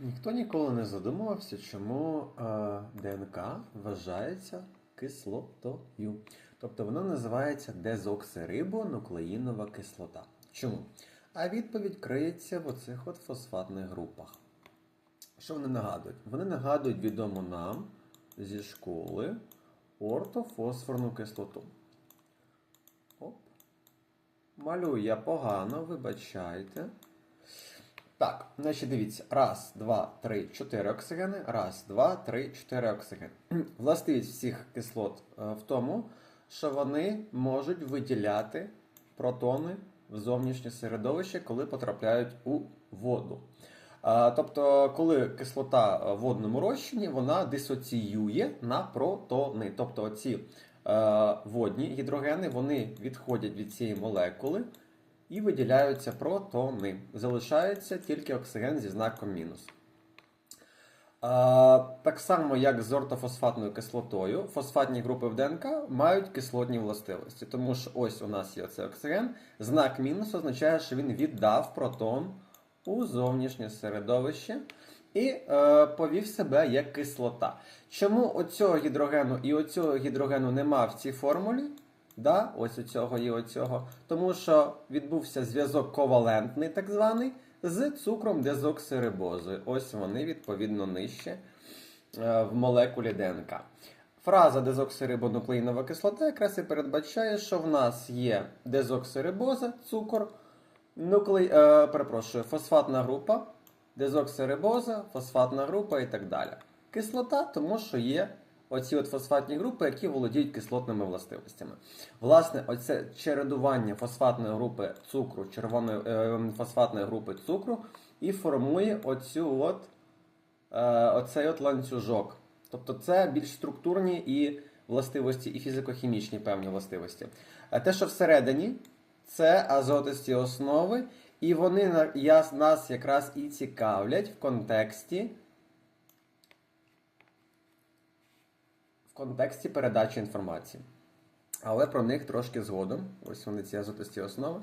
Ніхто ніколи не задумувався, чому е, ДНК вважається кислотою. Тобто вона називається дезоксирибонуклеїнова кислота. Чому? А відповідь криється в оцих от фосфатних групах. Що вони нагадують? Вони нагадують відому нам зі школи ортофосфорну кислоту. Оп. Малюю я погано, вибачайте. Так, значить дивіться. Раз, два, три, чотири оксигени. Раз, два, три, чотири оксигени. Властивість всіх кислот е, в тому, що вони можуть виділяти протони в зовнішнє середовище, коли потрапляють у воду. Тобто, коли кислота в водному розчині, вона дисоціює на протони. Тобто ці е, водні гідрогени вони відходять від цієї молекули і виділяються протони. Залишається тільки оксиген зі знаком мінус. А, так само, як з ортофосфатною кислотою, фосфатні групи в ДНК мають кислотні властивості. Тому що ось у нас є цей оксиген. Знак мінус означає, що він віддав протон у зовнішнє середовище і е, повів себе як кислота. Чому оцього гідрогену і оцього гідрогену нема в цій формулі? Да, ось у цього і оцього. Тому що відбувся зв'язок ковалентний, так званий, з цукром дезоксирибозою. Ось вони відповідно нижче е, в молекулі ДНК. Фраза дезоксирибонуклеїнова кислота якраз і передбачає, що в нас є дезоксирибоза, цукор, нуклей, е, перепрошую, фосфатна група, дезоксирибоза, фосфатна група і так далі. Кислота, тому що є оці от фосфатні групи, які володіють кислотними властивостями. Власне, оце чередування фосфатної групи цукру, червоної е, фосфатної групи цукру і формує оцю от, е, оцей от ланцюжок. Тобто це більш структурні і властивості, і фізико-хімічні певні властивості. А те, що всередині, це азотисті основи, і вони нас якраз і цікавлять в контексті. Контексті передачі інформації. Але про них трошки згодом. Ось вони ці азотисті основи.